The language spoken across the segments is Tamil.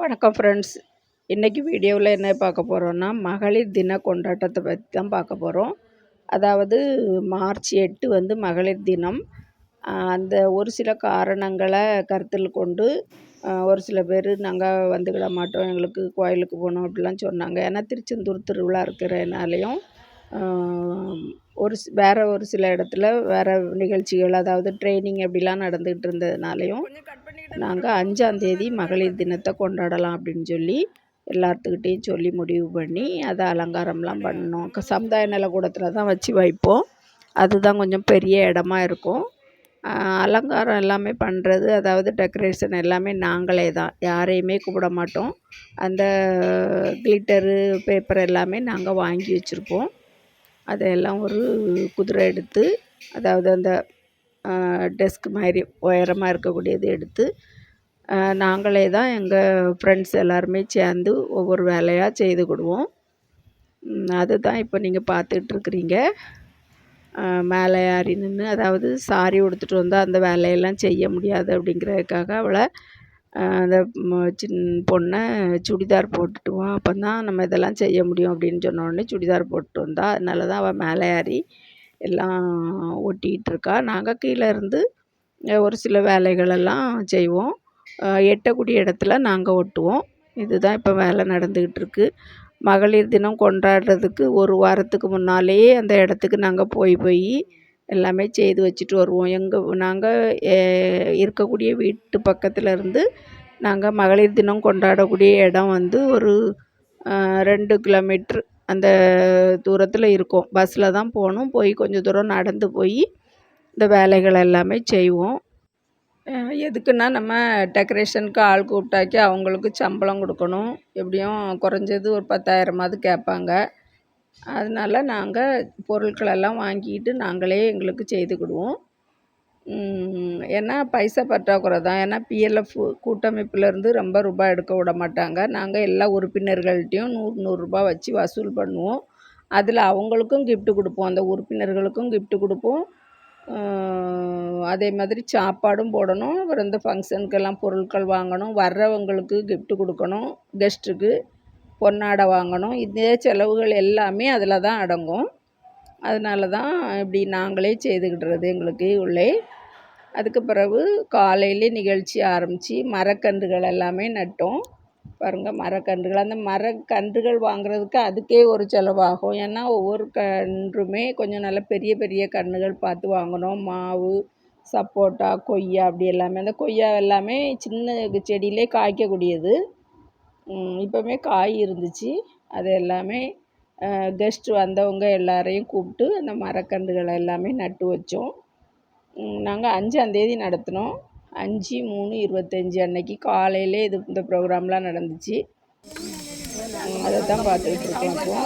வணக்கம் ஃப்ரெண்ட்ஸ் இன்றைக்கி வீடியோவில் என்ன பார்க்க போகிறோன்னா மகளிர் தின கொண்டாட்டத்தை பற்றி தான் பார்க்க போகிறோம் அதாவது மார்ச் எட்டு வந்து மகளிர் தினம். அந்த ஒரு சில காரணங்களை கருத்தில் கொண்டு ஒரு சில பேர் நாங்கள் வந்துக்கிட மாட்டோம் எங்களுக்கு கோயிலுக்கு போகணும் அப்படிலாம் சொன்னாங்க. ஏன்னா திருச்செந்தூர் திருவிழா இருக்கிறனாலையும் ஒரு வேறு ஒரு சில இடத்துல வேறு நிகழ்ச்சிகள் அதாவது ட்ரைனிங் அப்படிலாம் நடந்துகிட்டு இருந்ததுனாலையும் நாங்கள் அஞ்சாந்தேதி மகளிர் தினத்தை கொண்டாடலாம் அப்படின்னு சொல்லி எல்லாத்துக்கிட்டேயும் சொல்லி முடிவு பண்ணி அதை அலங்காரம்லாம் பண்ணோம். சமுதாய நலக்கூடத்தில் தான் வச்சு வைப்போம். அதுதான் கொஞ்சம் பெரிய இடமா இருக்கும். அலங்காரம் எல்லாமே பண்ணுறது அதாவது டெக்கரேஷன் எல்லாமே நாங்களே தான். யாரையுமே கூப்பிட மாட்டோம். அந்த கிளிட்டரு பேப்பர் எல்லாமே நாங்கள் வாங்கி வச்சுருப்போம். அதையெல்லாம் ஒரு குதிரை எடுத்து அதாவது அந்த டெஸ்க் மாதிரி உயரமாக இருக்கக்கூடியது எடுத்து நாங்களே தான் எங்கள் ஃப்ரெண்ட்ஸ் எல்லாருமே சேர்ந்து ஒவ்வொரு வேலையாக செய்துக்கிடுவோம் அதுதான் இப்போ நீங்கள் பார்த்துட்ருக்குறீங்க மேலே ஏறி நின்று அதாவது சாரி உடுத்துட்டு வந்தால் அந்த வேலையெல்லாம் செய்ய முடியாது அப்படிங்கிறதுக்காக அவளை அந்த சின் பொண்ணை சுடிதார் போட்டுட்டு வா அப்போ தான் நம்ம இதெல்லாம் செய்ய முடியும் அப்படின்னு சொன்னோடனே சுடிதார் போட்டு வந்தா அதனால தான் அவள் மேலே ஏறி எல்லாம் ஒட்டிகிட்ருக்கா நாங்கள் கீழே இருந்து ஒரு சில வேலைகளெல்லாம் செய்வோம். எட்டக்கூடிய இடத்துல நாங்கள் ஒட்டுவோம். இதுதான் இப்போ வேலை நடந்துக்கிட்டு இருக்குது மகளிர் தினம் கொண்டாடுறதுக்கு ஒரு வாரத்துக்கு முன்னாலேயே அந்த இடத்துக்கு நாங்கள் போய் போய் எல்லாமே செய்து வச்சுட்டு வருவோம். எங்கள் நாங்கள் இருக்கக்கூடிய வீட்டு பக்கத்தில் இருந்து நாங்கள் மகளிர் தினம் கொண்டாடக்கூடிய இடம் வந்து ஒரு ரெண்டு கிலோமீட்ரு அந்த தூரத்தில் இருக்கும். பஸ்ஸில் தான் போகணும். போய் கொஞ்சம் தூரம் நடந்து போய் இந்த வேலைகள் எல்லாமே செய்வோம். எதுக்குன்னா நம்ம டெக்கரேஷனுக்கு ஆள் கூப்பிட்டாக்கி அவங்களுக்கு சம்பளம் கொடுக்கணும். எப்படியும் குறைஞ்சது ஒரு பத்தாயிரமாவது கேட்பாங்க. அதனால நாங்கள் பொருட்களெல்லாம் வாங்கிக்கிட்டு நாங்களே எங்களுக்கு செய்துக்கிடுவோம் ஏன்னா பைசா பற்றாக்குறை தான் ஏன்னா பிஎல்எஃப் கூட்டமைப்புலேருந்து ரொம்ப ரூபாய் எடுக்க விட மாட்டாங்க. நாங்கள் எல்லா உறுப்பினர்கள்ட்டையும் நூறு நூறுரூபா வச்சு வசூல் பண்ணுவோம். அதில் அவங்களுக்கும் கிஃப்ட்டு கொடுப்போம். அந்த உறுப்பினர்களுக்கும் கிஃப்ட்டு கொடுப்போம். அதே மாதிரி சாப்பாடும் போடணும். அப்புறம் இந்த ஃபங்க்ஷனுக்கெல்லாம் பொருட்கள் வாங்கணும். வர்றவங்களுக்கு கிஃப்ட்டு கொடுக்கணும். கெஸ்ட்டுக்கு பொன்னாடை வாங்கணும். இதே செலவுகள் எல்லாமே அதில் தான் அடங்கும். அதனால தான் இப்படி நாங்களே செய்துக்கிடுறது எங்களுக்கு உள்ளே. அதுக்கு பிறகு காலையிலே நிகழ்ச்சி ஆரம்பித்து மரக்கன்றுகள் எல்லாமே நட்டோம். பாருங்கள் மரக்கன்றுகள். அந்த மரக்கன்றுகள் வாங்குறதுக்கு அதுக்கே ஒரு செலவாகும். ஏன்னா ஒவ்வொரு கன்றுமே கொஞ்சம் நல்ல பெரிய பெரிய கன்றுகள் பார்த்து வாங்கணும். மாவு சப்போட்டா கொய்யா அப்படி எல்லாமே. அந்த கொய்யா எல்லாமே சின்ன செடியிலே காய்க்கக்கூடியது. இப்போவுமே காய் இருந்துச்சு. அது எல்லாமே கெஸ்ட்டு வந்தவங்க எல்லாரையும் கூப்பிட்டு அந்த மரக்கன்றுகளை எல்லாமே நட்டு வச்சோம். நாங்கள் அஞ்சாந்தேதி நடத்தினோம். அஞ்சு மூணு இருபத்தஞ்சி அன்னைக்கு காலையிலே இது இந்த ப்ரோக்ராம்லாம் நடந்துச்சு. அதை தான் பார்த்துக்கிட்டுருக்கோம் இப்போ.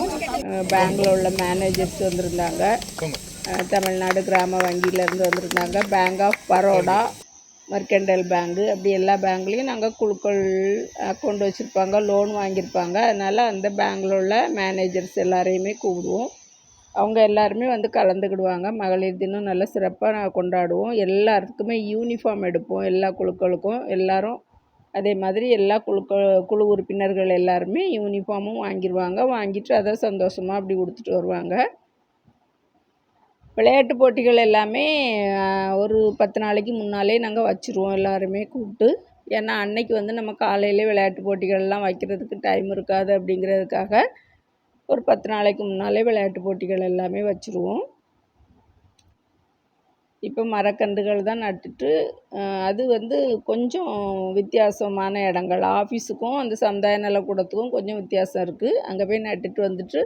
பேங்கில் உள்ள மேனேஜர்ஸ் வந்திருந்தாங்க. தமிழ்நாடு கிராம வங்கியிலேருந்து வந்திருந்தாங்க. Bank of Baroda mercantile bank. அப்படி எல்லா பேங்க்லேயும் நாங்கள் குழுக்கள் அக்கௌண்ட் வச்சுருப்பாங்க லோன் வாங்கியிருப்பாங்க அதனால் அந்த பேங்கில் உள்ள மேனேஜர்ஸ் எல்லாரையுமே கூப்பிடுவோம். அவங்க எல்லாருமே வந்து கலந்துக்கிடுவாங்க. மகளிர் தினம் நல்லா சிறப்பாக நாங்கள் கொண்டாடுவோம். எல்லாத்துக்குமே யூனிஃபார்ம் எடுப்போம். எல்லா குழுக்களுக்கும் எல்லாரும். அதே மாதிரி எல்லா குழுக்கள் குழு உறுப்பினர்கள் எல்லாருமே யூனிஃபார்மும் வாங்கிடுவாங்க வாங்கிட்டு அதை சந்தோஷமாக அப்படி கொடுத்துட்டு வருவாங்க. விளையாட்டு போட்டிகள் எல்லாமே ஒரு பத்து நாளைக்கு முன்னாலே நாங்கள் வச்சுருவோம் எல்லாருமே கூப்பிட்டு. ஏன்னா அன்னைக்கு வந்து நம்ம காலையிலே விளையாட்டு போட்டிகள்லாம் வைக்கிறதுக்கு டைம் இருக்காது அப்படிங்கிறதுக்காக ஒரு பத்து நாளைக்கு முன்னாலே விளையாட்டு போட்டிகள் எல்லாமே வச்சுருவோம். இப்போ மரக்கன்றுகள் தான் நட்டுட்டு அது வந்து கொஞ்சம் வித்தியாசமான இடங்கள். ஆஃபீஸுக்கும் அந்த சமுதாய நலக்கூடத்துக்கும் கொஞ்சம் வித்தியாசம் இருக்குது அங்கே போய் நட்டுட்டு வந்துட்டு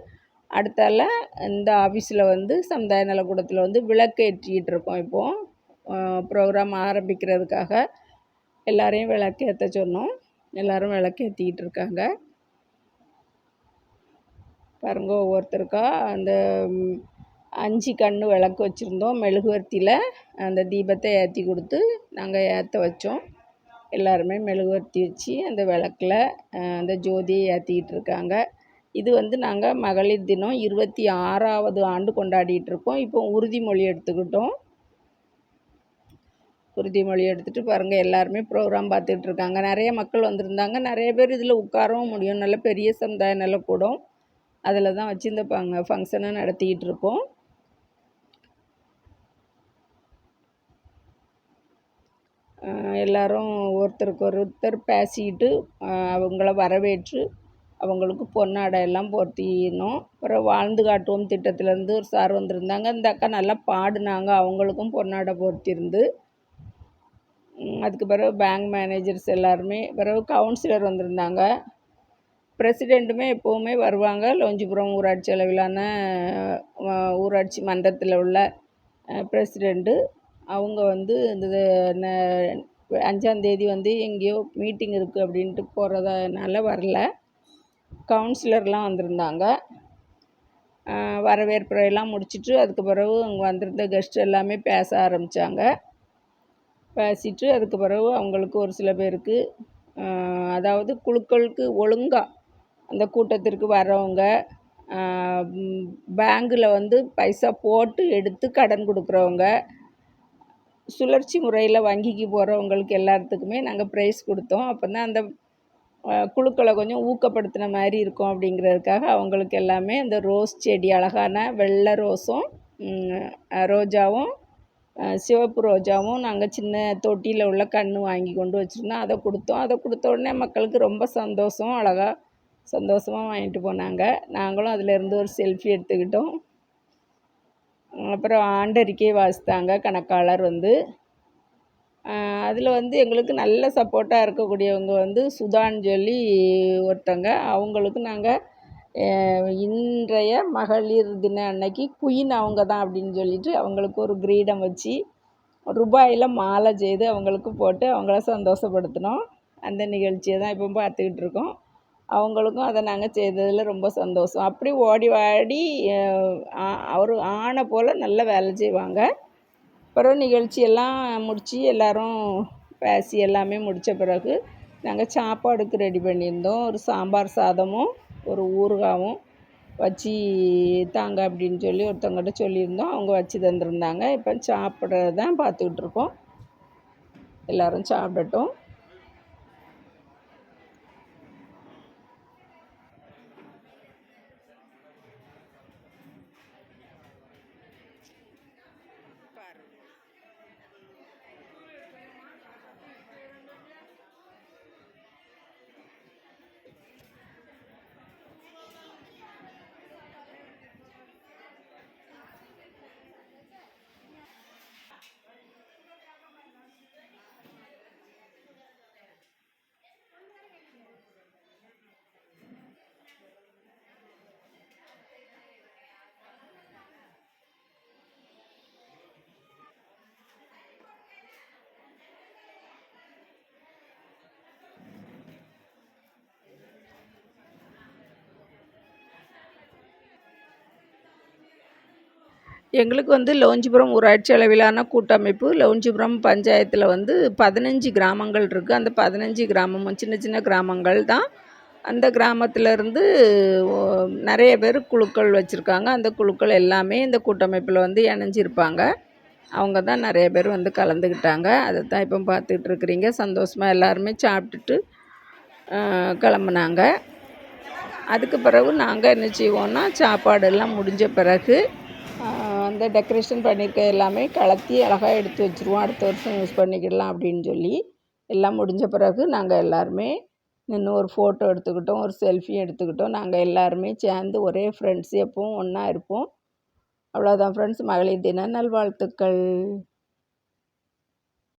அடுத்தால இந்த ஆஃபீஸில் வந்து சமுதாய நலக்கூடத்தில் வந்து விளக்கு ஏற்றிக்கிட்டு இருக்கோம் இப்போது ப்ரோக்ராம் ஆரம்பிக்கிறதுக்காக எல்லாரையும் விளக்கு ஏற்ற சொன்னோம். எல்லோரும் விளக்கு ஏற்றிக்கிட்டு இருக்காங்க பாருங்க ஒவ்வொருத்தருக்கா அந்த அஞ்சு கன்று விளக்கு வச்சுருந்தோம். மெழுகுவர்த்தியில் அந்த தீபத்தை ஏற்றி கொடுத்து நாங்கள் ஏற்ற வச்சோம். எல்லாருமே மெழுகுவர்த்தி வச்சு அந்த விளக்கில் அந்த ஜோதியை ஏற்றிக்கிட்டு இருக்காங்க இது வந்து நாங்கள் மகளிர் தினம் இருபத்தி ஆறாவது ஆண்டு கொண்டாடிகிட்டு இருக்கோம். இப்போ உறுதிமொழி எடுத்துக்கிட்டோம். உறுதிமொழி எடுத்துகிட்டு பாருங்கள் எல்லாருமே ப்ரோக்ராம் பார்த்துக்கிட்டு இருக்காங்க. நிறைய மக்கள் வந்திருந்தாங்க. நிறைய பேர் இதில் உட்காரவும் முடியும். நல்ல பெரிய சமுதாய நல்ல அதில் தான் வச்சு இந்த ஃபங்க்ஷனை நடத்திக்கிட்டு இருக்கோம். எல்லோரும் ஒருத்தருக்கு ஒருத்தர் பேசிக்கிட்டு அவங்கள வரவேற்று அவங்களுக்கு பொன்னாடை எல்லாம் போர்த்தினோம் அப்புறம் வாழ்ந்து காட்டுவோம் திட்டத்திலேருந்து ஒரு சார் வந்திருந்தாங்க. இந்த அக்கா நல்லா பாடினாங்க. அவங்களுக்கும் பொன்னாடை போர்த்தியிருந்து அதுக்கு பிறகு பேங்க் மேனேஜர்ஸ் எல்லாருமே பிறகு கவுன்சிலர் வந்திருந்தாங்க. பிரசிடெண்ட்டுமே எப்போவுமே வருவாங்க. லோஞ்சிபுரம் ஊராட்சி அளவிலான ஊராட்சி மன்றத்தில் உள்ள பிரசிடெண்ட்டு அவங்க வந்து இந்த அஞ்சாந்தேதி வந்து எங்கேயோ மீட்டிங் இருக்குது அப்படின்ட்டு போகிறதுனால வரல. கவுன்சிலர்லாம் வந்திருந்தாங்க. வரவேற்புரையெல்லாம் முடிச்சுட்டு அதுக்கு பிறகு அங்கே வந்திருந்த கெஸ்ட் எல்லாமே பேச ஆரம்பித்தாங்க பேசிட்டு அதுக்கு பிறகு அவங்களுக்கு ஒரு சில பேருக்கு அதாவது குழுக்களுக்கு ஒழுங்காக அந்த கூட்டத்திற்கு வரவங்க பேங்கில் வந்து பைசா போட்டு எடுத்து கடன் கொடுக்குறவங்க சுழற்சி முறையில் வங்கிக்கு போகிறவங்களுக்கு எல்லாத்துக்குமே நாங்கள் ப்ரைஸ் கொடுத்தோம். அப்போ தான் அந்த குழுக்களை கொஞ்சம் ஊக்கப்படுத்தின மாதிரி இருக்கும் அப்படிங்கிறதுக்காக அவங்களுக்கு எல்லாமே இந்த ரோஸ் செடி அழகான வெள்ளை ரோஸும் ரோஜாவும் சிவப்பு ரோஜாவும் நாங்கள் சின்ன தொட்டியில் உள்ள கன்று வாங்கி கொண்டு வச்சுருந்தோம். அதை கொடுத்தோம். அதை கொடுத்த உடனே மக்களுக்கு ரொம்ப சந்தோஷம். அழகாக சந்தோஷமாக வாங்கிட்டு போனாங்க. நாங்களும் அதிலேருந்து ஒரு செல்ஃபி எடுத்துக்கிட்டோம். அப்புறம் ஆண்டறிக்கை வாசித்தாங்க கணக்காளர் வந்து. அதில் வந்து எங்களுக்கு நல்ல சப்போர்ட்டாக இருக்கக்கூடியவங்க வந்து சுதான்னு சொல்லி ஒருத்தங்க. அவங்களுக்கு நாங்கள் இன்றைய மகளிர் தின அன்னைக்கு குயின் அவங்க தான் அப்படின்னு சொல்லிட்டு அவங்களுக்கு ஒரு கிரீடம் வச்சு ரூபாயில் மாலை செய்து அவங்களுக்கு போட்டு அவங்கள சந்தோஷப்படுத்தினோம். அந்த நிகழ்ச்சியை தான் இப்போ பார்த்துக்கிட்டு இருக்கோம். அவங்களுக்கும் அதை நாங்கள் செய்ததில் ரொம்ப சந்தோஷம். அப்படி ஓடி வாடி அவர் ஆணை போல் நல்ல வேலை செய்வாங்க. அப்புறம் நிகழ்ச்சியெல்லாம் முடித்து எல்லோரும் பேசி எல்லாமே முடித்த பிறகு நாங்கள் சாப்பாடுக்கு ரெடி பண்ணியிருந்தோம். ஒரு சாம்பார் சாதமும் ஒரு ஊறுகாயும் வச்சு தாங்க அப்படின்னு சொல்லி ஒருத்தவங்கள்ட்ட சொல்லியிருந்தோம். அவங்க வச்சு தந்துருந்தாங்க. இப்போ சாப்பிட்றது தான் பார்த்துக்கிட்டு இருக்கோம். எல்லோரும் சாப்பிடட்டும். எங்களுக்கு வந்து லோஞ்சிபுரம் ஊராட்சி அளவிலான கூட்டமைப்பு. லோஞ்சிபுரம் பஞ்சாயத்தில் வந்து பதினஞ்சு கிராமங்கள் இருக்குது அந்த பதினஞ்சு கிராமமும் சின்ன சின்ன கிராமங்கள் தான். அந்த கிராமத்திலேருந்து நிறைய பேர் குழுக்கள் வச்சுருக்காங்க. அந்த குழுக்கள் எல்லாமே இந்த கூட்டமைப்பில் வந்து இணைஞ்சிருப்பாங்க. அவங்க தான் நிறைய பேர் வந்து கலந்துக்கிட்டாங்க அதை தான் இப்போ பார்த்துக்கிட்டு இருக்கிறீங்க. சந்தோஷமாக எல்லாருமே சாப்பிட்டுட்டு கிளம்புனாங்க. அதுக்கு பிறகு நாங்கள் என்ன செய்வோன்னா சாப்பாடெல்லாம் முடிஞ்ச பிறகு அந்த டெக்கரேஷன் பண்ணியிருக்க எல்லாமே கலத்தி அழகாக எடுத்து வச்சுருவோம். அடுத்த வருஷம் யூஸ் பண்ணிக்கிடலாம் அப்படின்னு சொல்லி எல்லாம் முடிஞ்ச பிறகு நாங்கள் எல்லாருமே நின்று ஒரு ஃபோட்டோ எடுத்துக்கிட்டோம் ஒரு செல்ஃபி எடுத்துக்கிட்டோம். நாங்கள் எல்லாருமே சேர்ந்து ஒரே ஃப்ரெண்ட்ஸ் எப்பவும் ஒன்றா இருப்போம். அவ்வளோதான் ஃப்ரெண்ட்ஸ் மகளிர் தின நல்வாழ்த்துக்கள்.